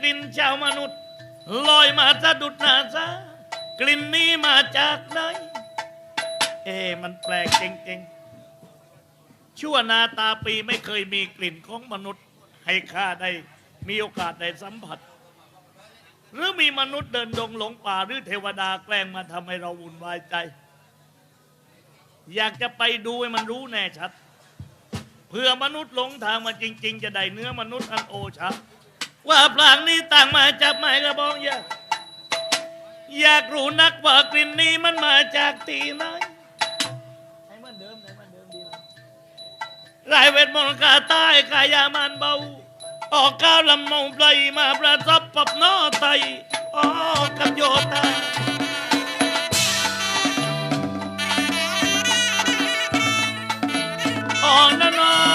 กลิ่นชาวมนุษย์ ลอยมาสะดุดหน้าซากลิ่นนี้มาจากไหนเอ๊มันแปลกจริงๆ ชั่วนาตาปีไม่เคยมีกลิ่นของมนุษย์ ให้ข้าได้มีโอกาสได้สัมผัส หรือมีมนุษย์เดินดงหลงป่าหรือเทวดาแกล้งมาทำให้เราวุ่นวายใจ อยากจะไปดูให้มันรู้แน่ชัดเพื่อมนุษย์หลงทางมาจริง ๆ จะได้เนื้อมนุษย์อันโอชะ ว่าพลางนี้ต่างมาจับไม้กระบองยาอยากรู้นักว่ากลิ่นนี้มันมาจากที่ไหนให้มันเดิมให้มันเดิมดีรายเวทมนต์กาใต้กายามันเบา ออกก้าวลำมงไพลมาประทับปับนอไตออกกับโยตาอ่อนนะน้อ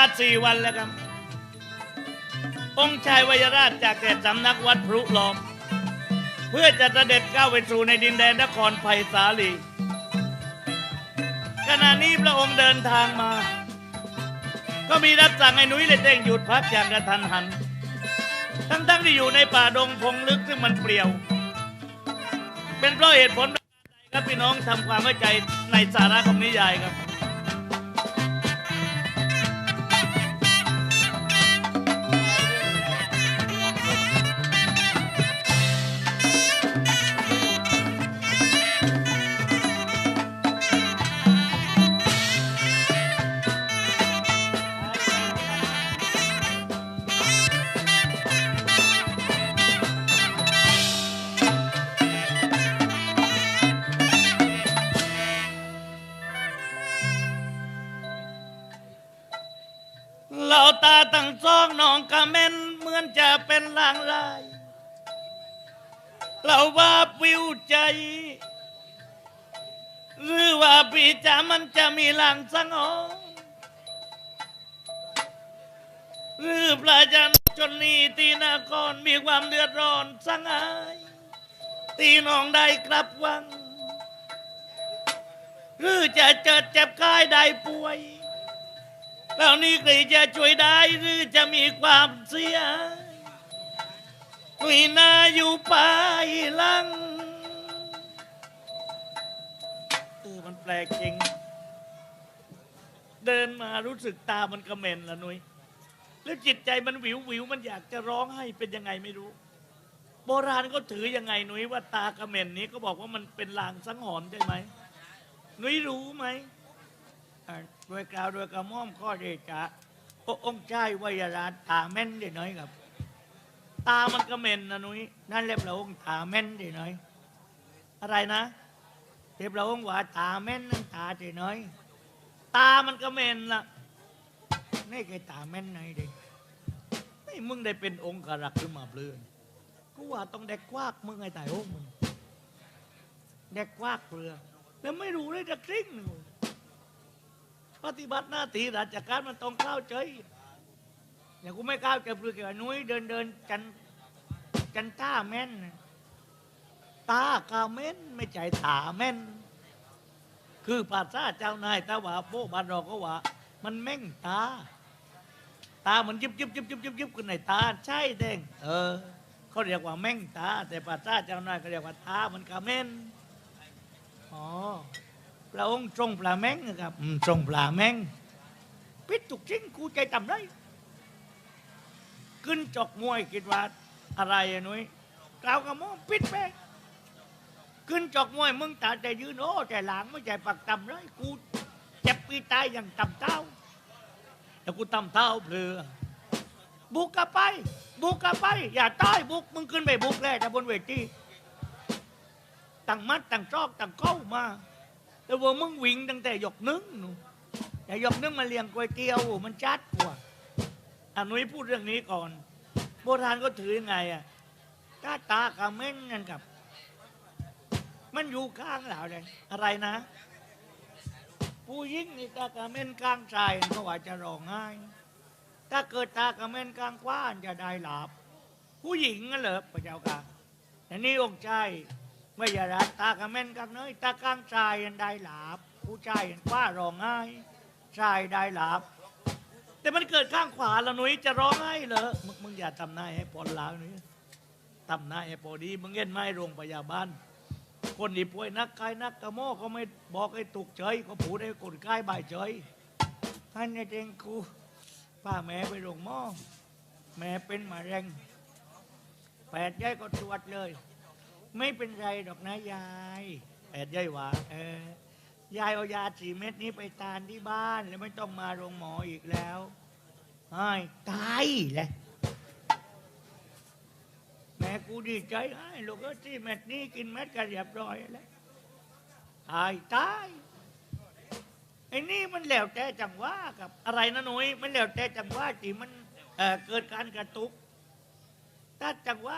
าสี่วันแล้วครับ องค์ชายวยราชจากแก่สำนักวัดพรุลอม เพื่อจะเสด็จก้าวไปสู่ในดินแดนนครไผ่สาลี ขณะนี้พระองค์เดินทางมา ก็มีรับสั่งให้หนุ้ยเลยเต้งหยุดพักอย่างกระทันหัน ทั้งๆที่อยู่ในป่าดงพงลึกซึ่งมันเปลี่ยว เป็นเพราะเหตุผลใดครับพี่น้องทำความเข้าใจในสาระของนิยายครับ ว่าวิวใจ หรือว่าปีจะมันจะมีลางสังอหรือปลาจันจนนี้ตีนากรมีความเดือดร้อนสังหายตีน้องได้กลับวัง หรือจะเจอเจ็บกายได้ป่วยแล้วนี่ใครจะช่วยได้หรือจะมีความเสียย นาอยู่ปลายลังเออมันแปลกจริง เดินมารู้สึกตามันกระเม็นละนุ้ยแล้วจิตใจมันวิววิวมันอยากจะร้องให้เป็นยังไงไม่รู้ โบราณก็ถือยังไงนุ้ยว่าตากระเม็นนี้ก็บอกว่ามันเป็นลางสังหรณ์ใช่ไหมนุ้ยรู้ไหมอ่าด้วยกล่าวด้วยกระม่อมข้อเดชะพระองค์ชายวยราชตาแม่นได้น้อยครับ ตามันก็เม่นนะนุ้ยนั่นเรียกพระองค์ตาแม่นด้น้อย อะไรนะเทพระองค์ว่าตาแม่นนั่นตาด้น้อย ตามันก็เม่นละนี่แค่ตาแม่นไหนด็กไม่มึงได้เป็นองค์กรักขึ้นมาเปลือนกูว่าต้องเด็กกวากมึงไอ้ตายโอ้มึงเด็กกวากเปลือแล้วไม่รู้เลยจะกลิ้งปฏิบัติหน้าที่ราชการมันต้องเข้าใจ อย่างกูไม่เข้าใจเปลือกกับนุ้ยเดินเดินกันกันท่าแม่น ตากาแม่นไม่ใจตาแม่น คือภาษาเจ้านายตาว่าโบบ้านเราก็ว่า มันแม่งตา ตาเหมันยิบยิบยิบยิบยิบยิบขึ้นในตา ใช่เด้งเออเขาเรียกว่าแม่งตา แต่ภาษาเจ้านายเขาเรียกว่าตาเหมันกาแม่นอ๋อพระองค์ทรงปลาแมงนะครับทรงปลาแมงพิษทุกชิ้นกูใจต่ำได้ ขึ้นจอกมวยคิดว่าอะไรอะนุ้ยกล่าวกับมองพิษไปขึ้นจอกมวยมึงตาใจยืนโอ้ใจหลังไม่ใจปักต่ำเลยกูเจ็บปีตายอย่างต่ำเท้าแล้วกูต่ำเท้าเพลือบุกกลับไป บุกกลับไป อย่าตายบุกมึงขึ้นไปบุกแล้วจากบนเวทีตั้งมัดตั้งซอกตั้งเข้ามาแต่ว่ามึงวิ่งตั้งแต่หยกนึงหนูแต่หยกนึงมาเลี้ยงก๋วยเตี๋ยวมันจัดกว่า อันนุ้ยพูดเรื่องนี้ก่อน โบราณก็ถือยังไงอะตาตากระเม้นนั่นกับ มันอยู่ข้างเราเลยอะไรนะ ผู้หญิงนี่ตากระเม้นกลางใจเขาว่าจะร้องไห้ถ้าเกิดตากระเม้นกลางกว้านจะได้หลับ ผู้หญิงนั่นเหรอพระเจ้าค่ะแต่นี่องค์ชายไม่อย่ารักตากระเม้นกลางเนยตากลางชายยันได้หลับ ผู้ชายยันกว้าร้องไห้ชายได้หลับ แต่มันเกิดข้างขวาแล้วนุ่ยจะร้องไห้เหรอมึงมึงอย่าทำหน้าให้ปนล้างหนุ่ยทำหน้าให้พอดี มึงเห็นไหมโรงพยาบาลคนที่ป่วยนักกายนักกระโมเขาไม่บอกให้ตุกเฉยเขาผูดให้คนกายบ่ายเฉยท่านเนี่ยเจงกูป้าแม่ไปโรงหม้อแม่เป็นมะเร็งแปดยายก็ตรวจเลย ไม่เป็นไรดอกนะยายแปดยายว่าเออ ยายเอายาสี่เม็ดนี้ไปทานที่บ้าน แล้วไม่ต้องมาโรงหมออีกแล้วไอ้ตายแหละแม่กูดีใจไอ้ลูกเอ้ยที่เม็ดนี้กินเม็ดกันเรียบร้อยแล้วตายตายไอ้นี่มันแล้วแต่จังหวะกับอะไรนะหนุ่ยมันแล้วแต่จังหวะที่มันเอ่อเกิดการกระตุกถ้าจังหวะ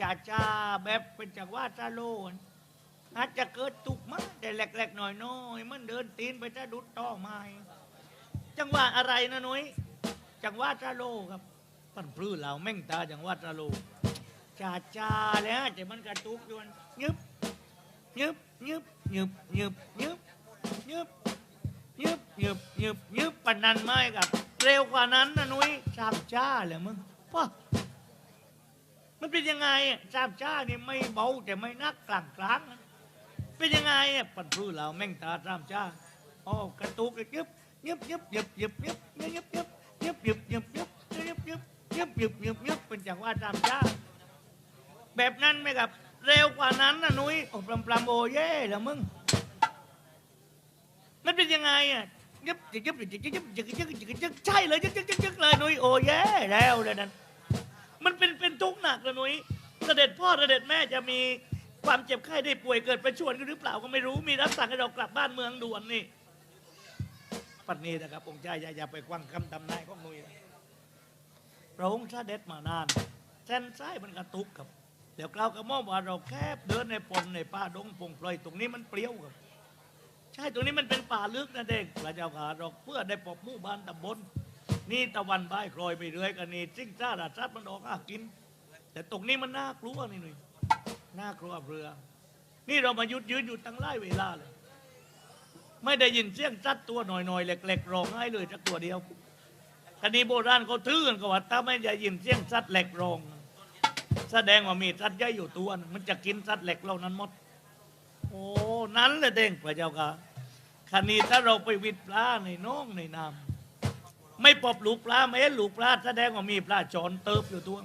จ่าจ่าแบบเป็นจังหวะซาโลน อาจจะเกิดตุกมาแต่แหลกๆหน่อยๆมันเดินตีนไปจะดุดต่อไม้จังหวะอะไรนะนุ่ยจังหวะซาโลครับปันพลื้อเหล่าแม่งตาจังหวะซาโลจ่าจ่าแล้วแต่มันกระตุกอยู่มันยึบยึบยึบยึบยึบยึบยึบยึบยึบยึบยึบปันนันไม่กับเร็วกว่านั้นนะนุ้ยสามจ้าเลยมึงป้ามันเป็นยังไงอะสามจ้านี่ไม่เบาแต่ไม่นักกลางกลางนะ เป็นยังไงอะปันพื้เราแม่งตาสามจ้าอ๋อกระตุกเลยยึบยึบยึบยึบยึบยึบยึบยึบยึบยึบยึบยึบยึบยึบยึบยึบยึบยึบเป็นจังหวะสามจ้าแบบนั้นไหมครับ เร็วกว่านั้นนะนุ้ยโอ้ปลำปลำโอเย่เหรอมึงมันเป็นยังไงอะยึบยึบยึบยึบยึบยึบยึบยึบยึบยึบใช่เลยยึบยึบยึบยึบเลยนุ้ยโอเย่แล้วเลยนั้นมันเป็นเป็นทุกข์หนักเลยนุ้ยเสด็จพ่อเสด็จแม่จะมี ความเจ็บไข้ได้ป่วยเกิดประชวรกันหรือเปล่าก็ไม่รู้มีรับสั่งให้เรากลับบ้านเมืองด่วนนี่ปัจนี้นะครับ องค์ชายอย่าอย่าไปควังคำทำนายของนุยนะพระองค์เด็จมานานแซนซ้มันกระตุกครับเดี๋ยวกล่าวกับมอว่าเราแคบเดินในปนในป่าดงพงปล่อยตรงนี้มันเปรี้ยวครับ ใช่ตรงนี้มันเป็นป่าลึกนะเด็กพระเจ้าค่ะเราเพื่อได้ปอบหมู่บ้านตำบลนี่ตะวันบ่ายคลอยไปเรื่อยกันนี่ซิ่งซ่าดาดซัดมันออกอากิน แต่ตรงนี้มันน่ากลัวนี่หนุ่ย น่ากลัวเรือ นี่เรามายุดยืนอยู่ตั้งไล่เวลาเลย ไม่ได้ยินเสียงซัดตัวหน่อยๆเล็กๆร้องไห้เลยสักตัวเดียวคดีโบราณเขาถือกันก็ว่าถ้าไม่ได้ยินเสียงซัดเหล็กร้องแสดงว่ามีสัตว์ใหญ่อยู่ตัวมันจะกินสัตว์เหล็กเหล่านั้นหมด โอ้นั้นแหละเด้งพระเจ้าค่ะคันนี้ถ้าเราไปวิดปลาในน้องในน้ำไม่ปอบหลูกปลาไม่เห็นลูกปลาแสดงว่ามีปลาจอนเติบอยู่ตัว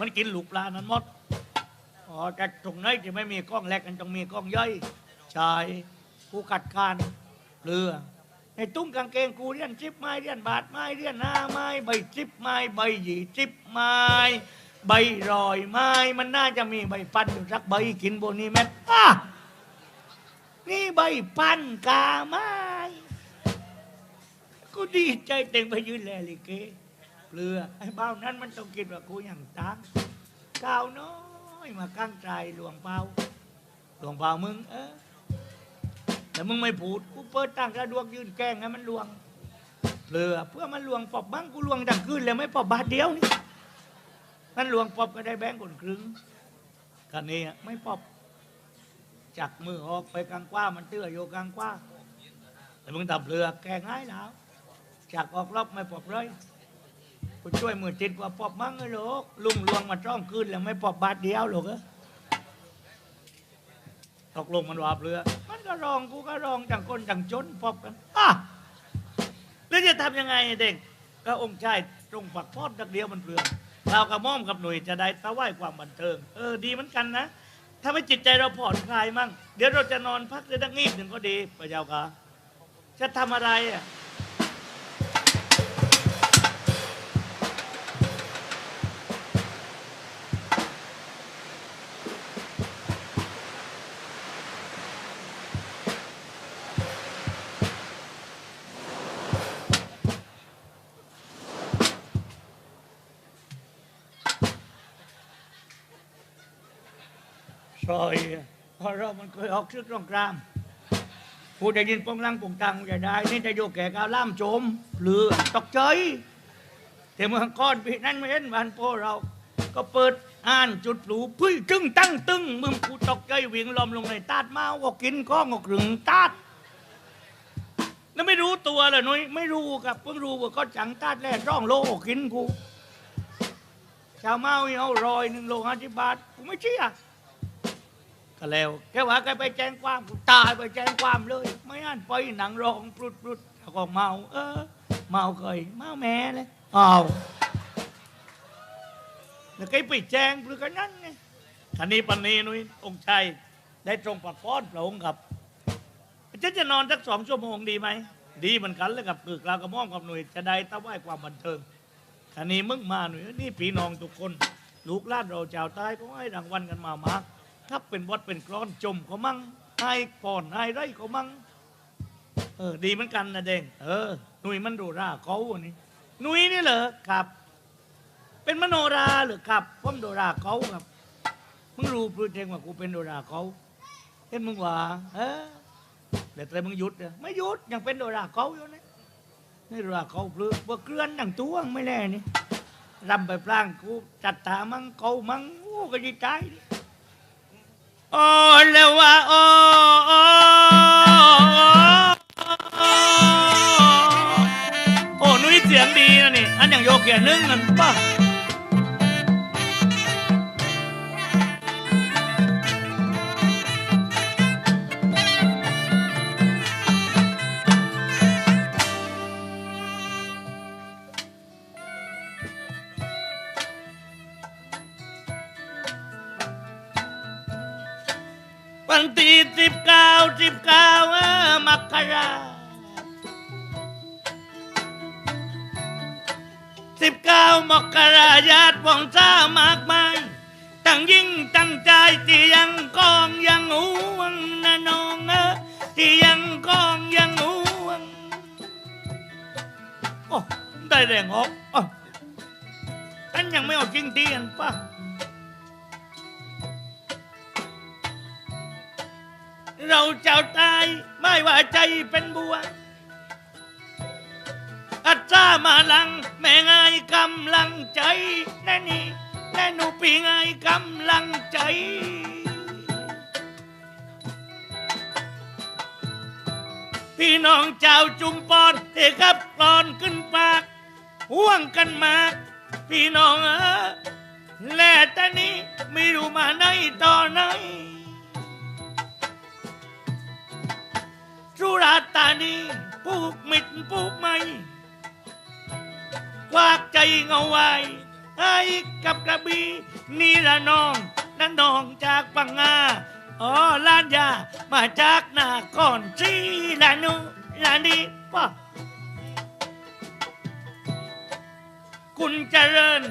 มันกินหลูกปลานั้นหมด อ๋อแต่ตรงไหนที่ไม่มีกล้องเล็กมันต้องมีกล้องย่อยชายผู้ขัดคานเรือในตุ้งกางเกงกูเรียนจิบไม้เรียนบาทไม้เรียนหน้าไม้ใบจิบไม้ใบหยีจิบไม้ใบรอยไม้มันน่าจะมีใบปันอยู่สักใบกินบนนี้แม่อะนี่ใบปันกาไม้กูดีใจเต็งไปยืนแลลิเกเปลือไอ้บ้านั้นมันต้องกินว่ากูอย่างตังก้าวน้อย มากั้งใจหลวงเปาหลวงเปามึง เออแต่มึงไม่พูดกูเปิดตั้งกระดวกยืนแกล้งให้มันลวงเปลือเพื่อมันลวงปอบบ้างกูลวงดังคืนเลยไม่ปอบบาทเดียวนี่นั่นหลวงปอบก็ได้แบงก์คนครึ่งกันนี้ไม่ปอบจักมือออกไปกลางกว้ามันเตื้อโยกลางกว้าแต่มึงตับเรือแกง่ายแล้วจักออกรอบไม่ปอบเลย กูช่วยมือจิตว่าปอบมั่งเลยลูกลุงลวงมาจ้องคืนแล้วไม่ปอบบาทเดียวหรอกเออตกลงมันวาบเรือ มันก็รองกูก็รองจังคนจังจนปอบกันอะแล้วจะทำยังไงเด็กก็องค์ชายตรงฝักพอดดักเดียวมันเปลืองเรากับม่อมกับหนุ่ยจะได้ตะไหว้ความบันเทิง เออดีเหมือนกันนะถ้าไม่จิตใจเราผ่อนคลายมั่ง เดี๋ยวเราจะนอนพักได้ดังงีบหนึ่งก็ดีพระเจ้าค่ะจะทำอะไรอะ เคยออกชื่อตรงกลางผู้ได้ยินปงลังปงตังจะได้ นี่จะโยกแก่กาล่ามโจมหรือตกใจแต่เมื่อก้อนปีนั้นไม่เห็นบ้านโพเรา ก็เปิดอ่านจุดหรูพึ่ยจึงตั้งตึงมึงกูตกใจวิ่งลอมลงในตาดเมาก็กินข้องก็กรึงตาดแล้วไม่รู้ตัวเลยนุ้ยไม่รู้กับเพิ่งรู้ว่าก็จังตาดแรกร่องโลกกินกูชาวเมาเอารอยหนึ่งโลห้าสิบบาทกูไม่เชื่อ ก็แล้วแค่ว่าแกไปแจ้งความกูตายไปแจ้งความเลย ไม่อ่านไปหนังร้องปลุดปลุดแล้วก็เมา เออ เมาเคยเมาแม่เลยอ้าวแล้วแกไปแจ้งหรือกันนั่นไงคันนี้ปันนี้นุ้ยองค์ชัยได้ตรงปัดฟ้อนพระองค์ครับจะจะนอนสักสองชั่วโมงดีไหม ดีเหมือนกันเลยกับปึกเรากระม่อมกับหน่วยจะได้ตะไหว้ความบันเทิงคันนี้มึงมาหน่ยนี่พี่น้องทุกคน ลูกลานเราชาวใต้ก็ให้รางวัลกันมามาก ถ้าเป็นวัดเป็นกรอนจมเขามั่งให้ป่อนให้ไรเขามั่งเออดีเหมือนกันนะเด้งเออหนุ่ยมันโดราเขาอันนี้หนุ่ยนี่เหรอครับ เป็นมโนราเหรือครับพ่อมโดราเขาครับมึงรู้พฤติเองว่ากูเป็นโดราเขาเห็นมึงว่าเออเดี๋ยแต่มึงหยุดเนี่ยไม่หยุดยังเป็นโดราเขาอยู่นะนี่ราเขาเปลือกว่าเกลื่อนดังตัวงไม่แน่นี่รำไปพลางกูจัดตามังเขามังโอ้ก็ดีใจ โอ้เล้วะโอ้โอ้โอ้นุ้ยเสียงดีนะนี่อันอย่างโยเกียร์นึ่งนั่นป่ะ กกราญาติวงซ่ามากมาย ตั้งยิ่งตั้งใจที่ยังกองยังห่วงนะน้องเออที่ยังกองยังห่วงโอ้ได้แรงออกอ๋ออันยังไม่ออกจริงทีอันป่ะเราเจ้าตายไม่ว่าใจเป็นบัว อัตรามาลัง แม่ไงายกำลังใจแน่นี่แน่หนูปีไงายกำลังใจพี่น้องเจ้าจุมปอนเอกับกรอนขึ้นปากห่วงกันมาก พี่น้องเออแลแต่นี้ไม่รู้มาไหนต่อไหนสุราษฎร์ธานีปลูกมิดปลูกไม้ ควักใจเงาไว้ให้กับกระบี่นี่ละน้องนั่นน้องจากปังงาอ๋อลานยามาจากนาก่อนสีลานุลานีป่ะคุณเจริญ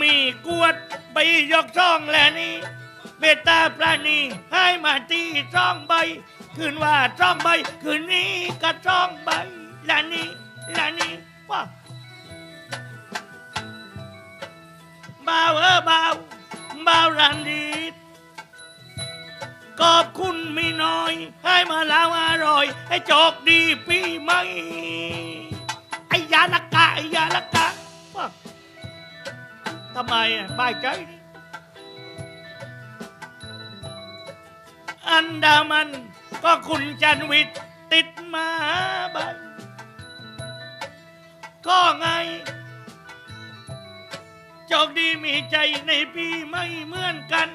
มีกวดใบยกช่องแลนี่เมตตาปราณีให้มาตีช่องใบคืนว่าช่องใบคืนนี้ก็ช่องใบลานี้ลานี้ว่า บ่าวเออบ่าวบ่าวรันดีขอบคุณมีน้อย ให้มาแล้วอร่อย ให้โจกดีปีใหม่ไอ้ยาละกะไอ้ยาละกะว่าทำไมอะบายใจ อันดามันก็คุณจันวิทย์ติดมาใบก็ไง โชคดีมีใจในปีไม่เหมือนกัน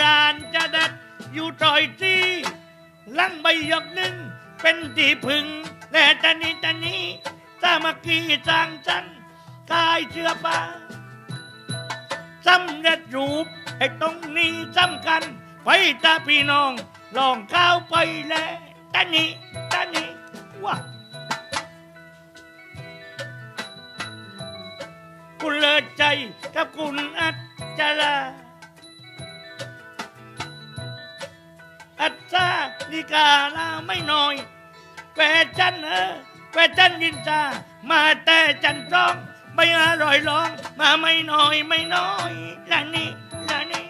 ลานจะดัดอยู่ตอยทีลังใบหยกหนึ่งเป็นที่พึง และตอนนี้ตอนนี้สามัคคีสร้างสรรค์กายเชื่อปาสำเร็จรูปไอ้ตรงนี้สำคัญไปตาพี่น้องลองข้าวไปแล้วตานี้ตานี้ว่า คุณเลิศใจกับคุณอัจจาราอัจจานิกาลาไม่น้อยแฟจันเออแฟจันยินจามาแต่จันจ้องไม่อร่อยร้อง มาไม่น้อยไม่น้อยลานี่ลานี่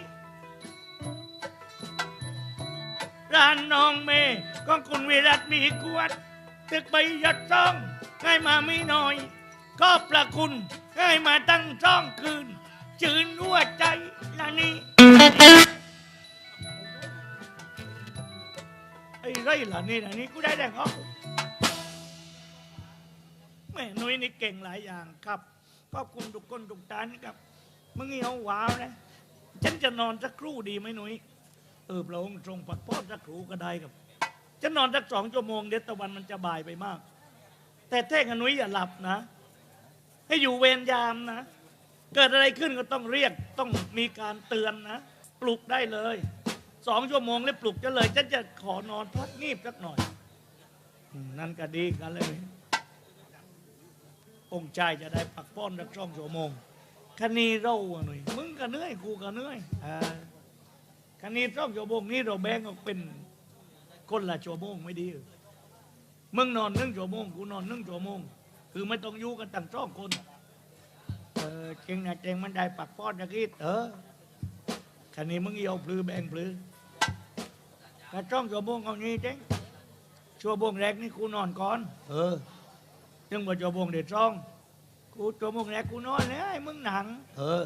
ร้านน้องเมย์ของคุณวิรัตมีกวดตึกใบยดซ่องให้มาไม่น้อย ก็ประคุณ ให้มาตั้งซ่องคืน จืนหัวใจละนี่ไอ้ไรล่ะนี่นะนี่กูได้แดงออกแม่นุ้ยนี่เก่งหลายอย่างครับขอบคุณทุกคนทุกท่านครับมึงเหี่ยวหวาวนะฉันจะนอนสักครู่ดีไหมหนุ่ยเออพระองค์ทรงปัดป้อนสักครู่ก็ได้ครับจะนอนสักสองชั่วโมงเดี๋ยวตะวันมันจะบ่ายไปมาก แต่แท่งหนุ่ยอย่าหลับนะ ให้อยู่เวรยามนะ เกิดอะไรขึ้นก็ต้องเรียกต้องมีการเตือนนะ ปลุกได้เลยสองชั่วโมงแล้วปลุกจะเลยฉันจะขอนอนพักงีบสักหน่อย นั่นก็ดีกันเลย องค์ชายจะได้ปักป้อนสักสองชั่วโมงคันนี้เราหน่อยมึงก็เหนื่อยกูก็เหนื่อยคันนี้ต้องชั่วโมงนี้เราแบ่งออกเป็นคนละชั่วโมงไม่ดีมึงนอนหนึ่งชั่วโมงกูนอนหนึ่งชั่วโมง คือไม่ต้องอยู่กันตั้งสองคน เออเจงนะเจงมันได้ปักป้อนตะกี้เออคันนี้มึงเอาพลือแบ่งพลือถ้าจ้องชั่วโมงเอานี้เจงชั่วโมงแรกนี่กูนอนก่อน เออจึงว่าชั่วโมงเด็ดจ้อง กูชั่วโมงแรกกูนอนเลยไอ้มึงหนัง เออ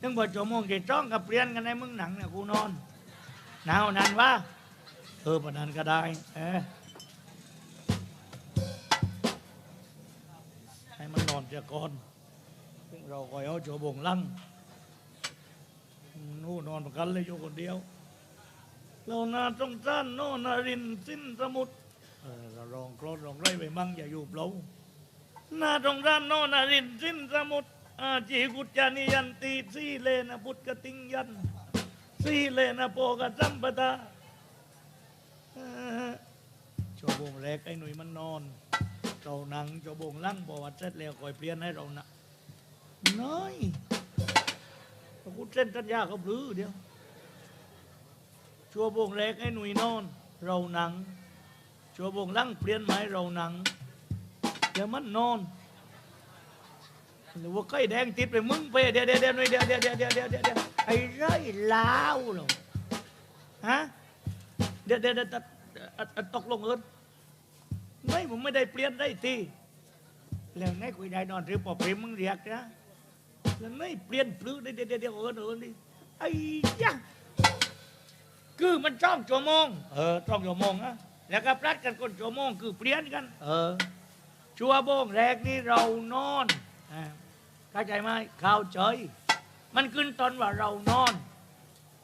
ถึงบอกชั่วโมงที่จ้องกับเปลี่ยนกันไอ้มึงหนังเนี่ยกูนอนหนาวนั้นวะเออประนันก็ได้ เออ เสียก่อนซึ่งเราคอยเอาชั่วโมงลังนู่นนอนประกันเลยอยู่คนเดียว เรานาตรงสั้นโน่นนารินสิ้นสมุทรเราลองโกรธลองไรไปมั่งอย่าอยู่เปล่านาตรงด้านโนนนารินสิ้นสมุทรอาจีกุจานิยันตีสีเลนะพุทธกติงยันสีเลนะโปกสัมปทาชั่วโมงแรกไอ้หนุ่ยมันนอน เรานั่งชั่วโมงลั่งบอกว่าเสร็จแล้วคอยเปลี่ยนให้เรานะน้อยพระคุณเส้นตัญญาเขาบลือเดียว ชั่วโมงแรกไอ้หนุ่ยนอน เรานัง ชั่วโมงลั่งเปลี่ยนไหมเรานังเดี๋ยวมันนอนหรือว่าไก่แดงติดไปมึงไปเดี๋ยวเดี๋ยวเดี๋ยวเดี๋ยวเดี๋ยวเดี๋ยวเดี๋ยวเดี๋ยวเดี๋ยวเดี๋ยวไอ้ไรลาวเหรอฮะเดี๋ยวเดี๋ยวเดี๋ยวตกลงเอิน ไม่ผมไม่ได้เปลี่ยนได้ทีแล้วไงคุยได้นอนหรือปอเพมึงเรียกนะแล้วไม่เปลี่ยนปลื้อเดียวเดี๋ยวเดี๋ยวเอินเอินดิไอ้ยะคือมันจ้องชั่วโมงเออจ้องชั่วโมงอะแล้วก็พลัดกันคนชั่วโมงคือเปลี่ยนกัน เออ ชัวโบงแรกนี่เรานอนเข้าใจไหมข้าใจมันขึ้นตอนว่าเรานอน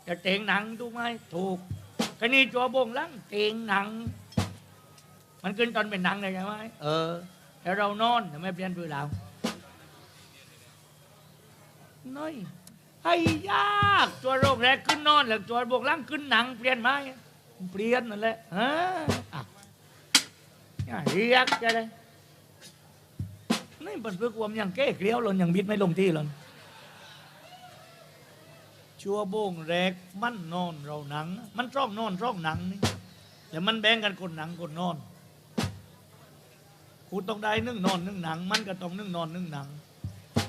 จะเตียงหนังถูกไหมถูกคันนี้ชัวโบงลังเตียงหนัง มันขึ้นตอนเป็นหนังเลยใช่ไหมเออแล้วเรานอนทำไมเปลี่ยนปืนเราน้อยให้ยากตัวโรคแรกขึ้นนอนแล้วตัวโบกหลังขึ้นหนังเปลี่ยนไหมเปลี่ยนนั่นแหละฮะอะอย่าเรียกจะได้นี่มันเพื่อความยังแก้เกลียวหล่นยังบิดไม่ลงที่หล่นชัวโบงแรกมันนอนเราหนัง มันร่องนอนร่องหนังนี่แล้วมันแบ่งกันคนหนังคนนอน กูต้องได้นึ่งนอนนึ่งหนัง มันก็ต้องนึ่งนอนนึ่งหนัง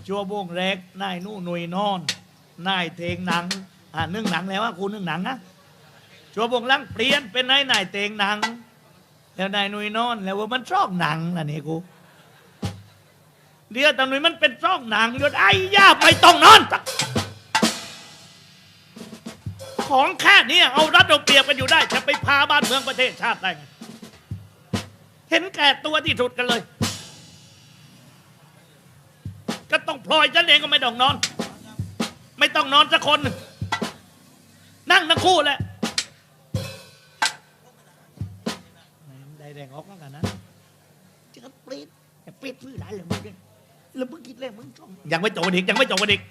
ชัวโบงแรกนายนู่นหนุยนอนนายเทงหนังอ่านึ่งหนังแล้วว่ากูนึ่งหนังนะชัวโบงลังเปลี่ยนเป็นนายนายเทงหนัง แล้วนายหนุยนอนแล้วว่ามันชอบหนังล่ะนี่กูเดี๋ยวตอนนี้มันเป็นช่องหนังยศไอ้ย่าไปต้องนอน ของแค่นี้เอารัดเอาเปรียบกันอยู่ได้ จะไปพาบ้านเมืองประเทศชาติได้ไง เห็นแก่ตัวที่สุดกันเลย ก็ต้องพลอยฉันเองก็ไม่ต้องนอน ไม่ต้องนอนสักคนหนึ่งนั่งทั้งคู่แหละได้แดงออกแล้วกันนะจะปรีดจะปรีดพื้นได้เลยมึงเนี่ยแล้วมึงคิดเลยมึงจ้องยังไม่จบกันอีกยังไม่จบกันอีก